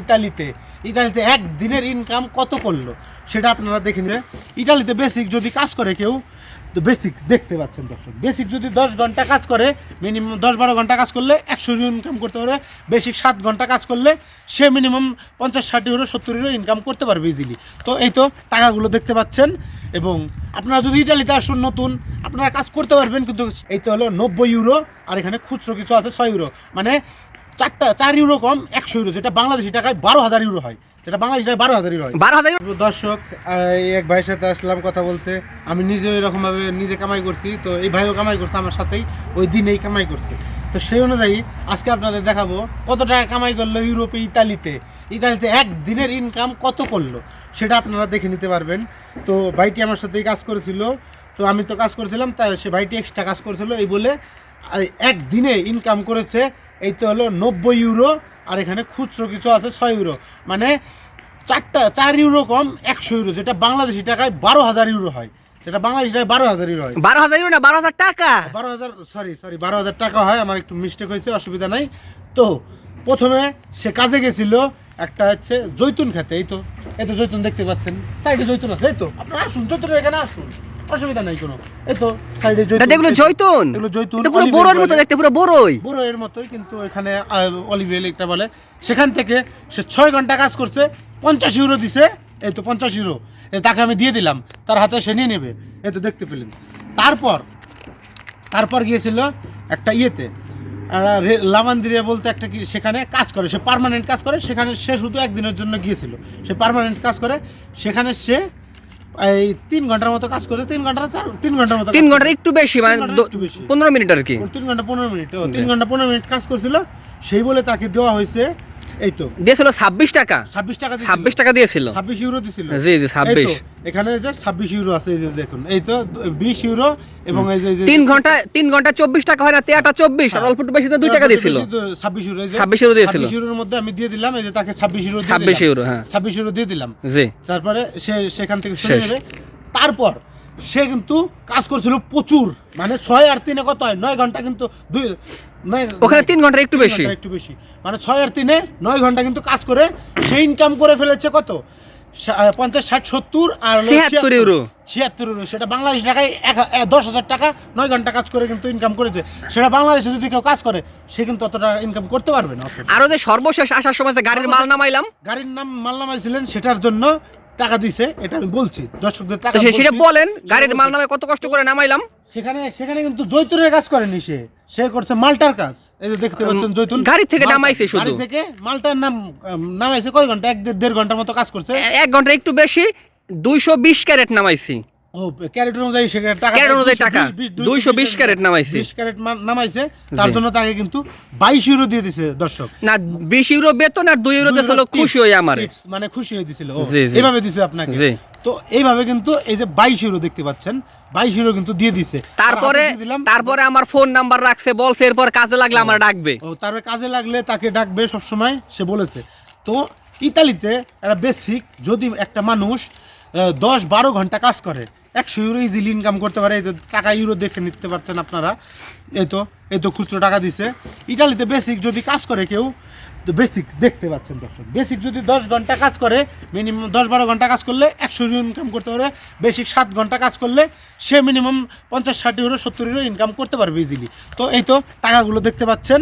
ইতালিতে। ইতালিতে এক দিনের ইনকাম কত করল? সেটা আপনারা দেখে নিলে। ইতালিতে বেসিক যদি কাজ করে কেউ, তো বেসিক দেখতে পাচ্ছেন দর্শক। বেসিক যদি দশ ঘণ্টা কাজ করে মিনিমাম দশ বারো ঘণ্টা কাজ করলে একশো ইউরো ইনকাম করতে পারে বেসিক সাত ঘণ্টা কাজ করলে সে মিনিমাম পঞ্চাশ, ষাট ইউরো সত্তর ইউরো ইনকাম করতে পারবে ইজিলি তো এই তো টাকাগুলো দেখতে পাচ্ছেন এবং আপনারা যদি ইটালিতে আসুন নতুন, আপনারা কাজ করতে পারবেন, কিন্তু এই তো হলো নব্বই ইউরো আর এখানে খুচরো কিছু আছে ছয় ইউরো মানে চারটা চার ইউরো কম একশো ইউরো যেটা বাংলাদেশি টাকায় বারো হাজার ইউরো হয়। যেটা বাংলাদেশি টাকায় বারো হাজার ইউরো হয়। বারো হাজার দর্শক এই এক ভাইয়ের সাথে আসলাম কথা বলতে। আমি নিজে এরকমভাবে নিজে কামাই করছি তো এই ভাইও কামাই করছে আমার সাথেই ওই দিনেই কামাই করছে। তো সেই অনুযায়ী আজকে আপনাদের দেখাবো কত টাকা কামাই করল ইউরোপে ইতালিতে। ইতালিতে এক দিনের ইনকাম কত করল সেটা আপনারা দেখে নিতে পারবেন। তো ভাইটি আমার সাথেই কাজ করেছিল তো আমি তো কাজ করেছিলাম তাই সে ভাইটি এক্সট্রা কাজ করেছিল এই বলে এক দিনে ইনকাম করেছে এই তো হলো নব্বই ইউরো আর এখানে খুচরো কিছু আছে ছয় ইউরো মানে চারটা চার ইউরো কম একশো ইউরো যেটা বাংলাদেশি টাকায় বারো হাজার ইউরো হয়। যেটা বাংলাদেশি টাকায় বারো হাজার ইউরো হয়। বারো হাজার ইউরো না বারো হাজার টাকা? বারো হাজার সরি সরি বারো হাজার টাকা হয় আমার একটু মিস্টেক হয়েছে অসুবিধা নাই। তো প্রথমে সে কাজে গেছিল একটা হচ্ছে জৈতুন খেতে এই তো এই তো জৈতুন দেখতে পাচ্ছেন। সাইডে জৈতুন আছে। এই তো আপনারা আসুন জৈতুনের এখানে আসুন। অসুবিধা নাই কোনো। এই তো সাইডে জৈতুন এগুলো জৈতুন এগুলো জৈতুন এটা পুরো olive মতো দেখতে পুরো বড়ই বড় মতোই কিন্তু এখানে অলিভ অয়েল একটা বলে। সেখান থেকে সে ছয় ঘণ্টা কাজ করছে পঞ্চাশ ইউরো দিছে। এই তো পঞ্চাশ ইউরো তাকে আমি দিয়ে দিলাম। তার হাতে সে নিয়ে নেবে। এই তো দেখতে পেলেন। তারপর তারপর গিয়েছিল একটা ইয়েতে লাভান্দিরিয়া বলতে একটা কি সেখানে কাজ করে। সে পার্মানেন্ট কাজ করে সেখানে সে শুধু একদিনের জন্য গিয়েছিল। সে পারমানেন্ট কাজ করে। সেখানে সে এই তিন ঘণ্টার মতো কাজ করছে তিন ঘণ্টা চার তিন ঘণ্টার মতো তিন ঘণ্টার একটু বেশি মানে। পনেরো মিনিট আর কি। তিন ঘণ্টা পনেরো মিনিট তিন ঘণ্টা পনেরো মিনিট কাজ করছিল সেই বলে তাকে দেওয়া হয়েছে এই তো। দিয়েছিল ছাব্বিশ টাকা। ছাব্বিশ টাকা ছাব্বিশ টাকা দিয়েছিল। ছাব্বিশ ইউরো দিছিল। জি জি ছাব্বিশ। এখানে যে ছাব্বিশ ইউরো আছে এই যে দেখুন এই তো বিশ ইউরো এবং এই যে তিন ঘণ্টা তিন ঘণ্টা চব্বিশ টাকা হয় না তেয়াটা চব্বিশ আর অল্প একটু বেশি দুই টাকা দিয়েছিল ছাব্বিশ ইউরো ছাব্বিশ ইউরো দিয়েছিল। 26 ইউরোর মধ্যে আমি দিয়ে দিলাম এই যে তাকে ছাব্বিশ ইউরো ছাব্বিশ। ইউরো হ্যাঁ ছাব্বিশ ইউরো দিয়ে দিলাম জি তারপরে সে সেখান থেকে শুরু। নেবে তারপর সে কিন্তু কাজ করছিল প্রচুর। মানে ছয় আর তিনে কত হয়? নয় ঘণ্টা কিন্তু দুই ওখানে তিন ঘণ্টা একটু বেশি। একটু বেশি। মানে ছয় আর তিনে নয় ঘণ্টা কিন্তু কাজ করে সে ইনকাম করে ফেলেছে কত? পঞ্চাশ ষাট সত্তর আর 76 ইউরো। ছিয়াত্তর। ইউরো সেটা বাংলাদেশ টাকায় এক দশ হাজার টাকা নয় ঘণ্টা কাজ করে কিন্তু ইনকাম করেছে। সেটা বাংলাদেশে যদি কেউ কাজ করে সে কিন্তু অতটা ইনকাম করতে পারবে না। অতটা। আরও যে সর্বশেষ আসার সময় গাড়ির মাল নামাইলাম। গাড়ির নাম মাল নামাইছিলেন সেটার জন্য টাকা দিছে এটা আমি বলছি। দর্শকদের টাকা সেটা বলেন গাড়ির মাল নামে কত কষ্ট করে নামাইলাম? সেখানে সেখানে কিন্তু জৈতুনের কাজ করেনি সে। সে করছে মালটার কাজ। এই যে দেখতে পাচ্ছেন জৈতুন। গাড়ি থেকে নামাইছে শুধু। গাড়ি থেকে মালটার নাম নামাইছে কয় ঘণ্টা? এক দেড়- দেড় ঘণ্টার মতো কাজ করছে। এক ঘণ্টা একটু বেশি দুইশো বিশ ক্যারেট নামাইছি। ও ক্যারেট অনুযায়ী সেখানে টাকা ক্যারেট অনুযায়ী টাকা, 220 ক্যারেট নামাইছে। বিশ ক্যারেট নামাইছে। তার জন্য তাকে কিন্তু বাইশ ইউরো দিয়ে দিছে দর্শক। না বিশ ইউরো বেতন আর দুই ইউরো দুই খুশি tips, মানে খুশি হয়ে দিছিল ও, জি, জি। এইভাবে দিছে আপনাকে। তো এইভাবে কিন্তু এই যে বাইশ ইউরো দেখতে পাচ্ছেন বাইশ ইউরো কিন্তু দিয়ে দিছে। তারপরে তারপরে আমার ফোন নাম্বার রাখছে বলছে এরপর কাজে লাগলে আমার ডাকবে। ও তারপরে কাজে লাগলে তাকে ডাকবে সব সময় সে বলেছে। তো ইতালিতে একটা বেসিক যদি একটা মানুষ দশ বারো ঘণ্টা কাজ করে একশো ইউরো ইজিলি ইনকাম করতে পারে। এই তো টাকা ইউরো দেখে নিতে পারতেন আপনারা। এই তো এই তো খুচরো টাকা দিছে। ইটালিতে বেসিক যদি কাজ করে কেউ, তো বেসিক দেখতে পাচ্ছেন দর্শক। বেসিক যদি দশ ঘণ্টা কাজ করে মিনিমাম দশ বারো ঘণ্টা কাজ করলে একশো ইউরো ইনকাম করতে পারে। বেসিক সাত ঘণ্টা কাজ করলে সে মিনিমাম পঞ্চাশ, ষাট ইউরো, সত্তর ইউরো ইনকাম করতে পারবে ইজিলি তো এই তো টাকাগুলো দেখতে পাচ্ছেন।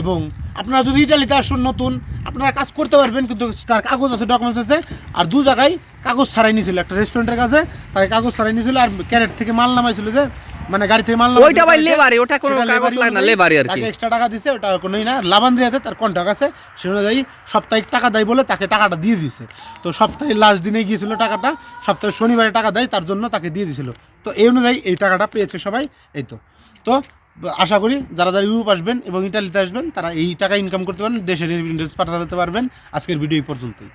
এবং আপনারা যদি ইটালিতে আসুন নতুন আপনারা কাজ করতে পারবেন কিন্তু তার কাগজ আছে ডকুমেন্টস আছে। আর দু জায়গায় কাগজ ছাড়াই নিয়েছিল একটা রেস্টুরেন্টের কাছে তাই কাগজ ছাড়াই নিয়েছিল আর ক্যারেট থেকে মাল নামাইছিল যে মানে গাড়ি থেকে মাল ওইটা ভাই লেবারি ওটা কোনো কাগজ লাগে না লেবারি আর কি। তাকে এক্সট্রা টাকা দিছে ওটা কোনোই না লাভান দিয়াতে তার কন্ট্যাক্ট আছে সে অনুযায়ী সাপ্তাহিক টাকা দেয় বলে তাকে টাকাটা দিয়ে দিছে। তো সপ্তাহে লাস্ট দিনে গিয়েছিল টাকাটা সপ্তাহে শনিবারে টাকা দেয় তার জন্য তাকে দিয়ে দিছিল। তো এই অনুযায়ী এই টাকাটা পেয়েছে সবাই এই তো। তো আশা করি যারা যারা ইউরোপ আসবেন এবং ইটালিতে আসবেন, তারা এই টাকা ইনকাম করতে পারেন দেশের রেমিটেন্স পাঠাতে পারবেন। আজকের ভিডিও এই পর্যন্তই।